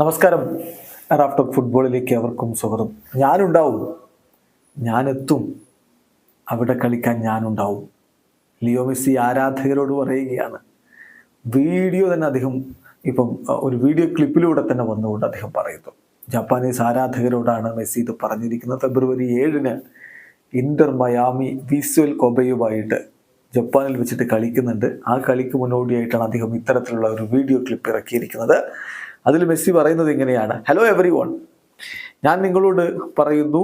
നമസ്കാരം. റാഫ്റ്റർ ഫുട്ബോളിലേക്ക് അവർക്കും സ്വാഗതം. ഞാനുണ്ടാവും. ഞാനെത്തും. അവിടെ കളിക്കാൻ ഞാനുണ്ടാവും. ലിയോ മെസ്സി ആരാധകരോട് പറയുകയാണ്. വീഡിയോ തന്നെ അദ്ദേഹം ഇപ്പം ഒരു വീഡിയോ ക്ലിപ്പിലൂടെ തന്നെ വന്നുകൊണ്ട് അദ്ദേഹം പറയുന്നു. ജപ്പാനീസ് ആരാധകരോടാണ് മെസ്സി ഇത് പറഞ്ഞിരിക്കുന്നത്? ഫെബ്രുവരി ഏഴിന് ഇന്റർ മയാമി വിസ്വൽ കൊബയുമായിട്ട് ജപ്പാനിൽ വെച്ചിട്ട് കളിക്കുന്നുണ്ട്. ആ കളിക്ക് മുന്നോടിയായിട്ടാണ് അദ്ദേഹം ഇത്തരത്തിലുള്ള ഒരു വീഡിയോ ക്ലിപ്പ് ഇറക്കിയിരിക്കുന്നത്. അതിൽ മെസ്സി പറയുന്നത് ഇങ്ങനെയാണ്. ഹലോ എവറി വൺ ഞാൻ നിങ്ങളോട് പറയുന്നു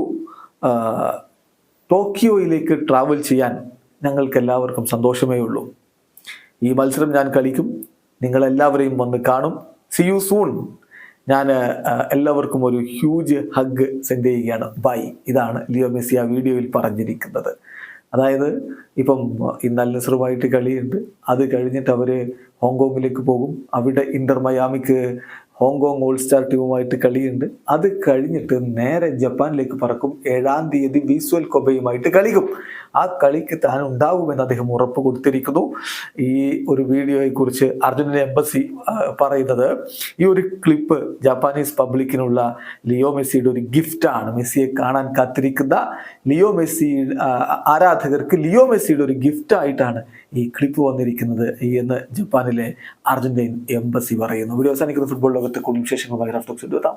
ടോക്കിയോയിലേക്ക് ട്രാവൽ ചെയ്യാൻ ഞങ്ങൾക്ക് എല്ലാവർക്കും സന്തോഷമേ ഉള്ളൂ. ഈ മത്സരം ഞാൻ കളിക്കും. നിങ്ങളെല്ലാവരെയും വന്ന് കാണും. സി യു സൂൺ ഞാൻ എല്ലാവർക്കും ഒരു ഹ്യൂജ് ഹഗ് സെൻഡ് ചെയ്യുകയാണ്. ബൈ ഇതാണ് ലിയോ മെസ്സി ആ വീഡിയോയിൽ പറഞ്ഞിരിക്കുന്നത്. അതായത് ഇപ്പം ഇന്ന് അൽ കളിയുണ്ട്. അത് കഴിഞ്ഞിട്ട് അവർ ഹോങ്കോങ്ങിലേക്ക് പോകും. അവിടെ ഇന്റർ മയാമിക്ക് ഹോങ്കോങ് ഓൾ സ്റ്റാർ ടീമുമായിട്ട് കളിയുണ്ട്. അത് കഴിഞ്ഞിട്ട് നേരെ ജപ്പാനിലേക്ക് പറക്കും. ഏഴാം തീയതി വിസ്വൽ കൊബയുമായിട്ട് കളിക്കും. ആ കളിക്ക് താൻ ഉണ്ടാകുമെന്ന് അദ്ദേഹം ഉറപ്പ് കൊടുത്തിരിക്കുന്നു. ഈ ഒരു വീഡിയോയെ കുറിച്ച് അർജുനൻ എംബസി പറയുന്നത് ഈ ഒരു ക്ലിപ്പ് ജാപ്പാനീസ് പബ്ലിക്കിനുള്ള ലിയോ മെസ്സിയുടെ ഒരു ഗിഫ്റ്റാണ് മെസ്സിയെ കാണാൻ കാത്തിരിക്കുന്ന ലിയോ മെസ്സി ആരാധകർക്ക് ലിയോ മെസ്സിയുടെ ഒരു ഗിഫ്റ്റ് ആയിട്ടാണ് ഈ ക്ലിപ്പ് വന്നിരിക്കുന്നത് എന്ന് ജപ്പാനിലെ അർജന്റീൻ എംബസി പറയുന്നു. വീഡിയോ അവസാനിക്കുന്ന. ഫുട്ബോൾ ലോകത്തെ കൂടുതൽ വിശേഷങ്ങളുമായി റഫ്റ്റോക്സ് എത്താം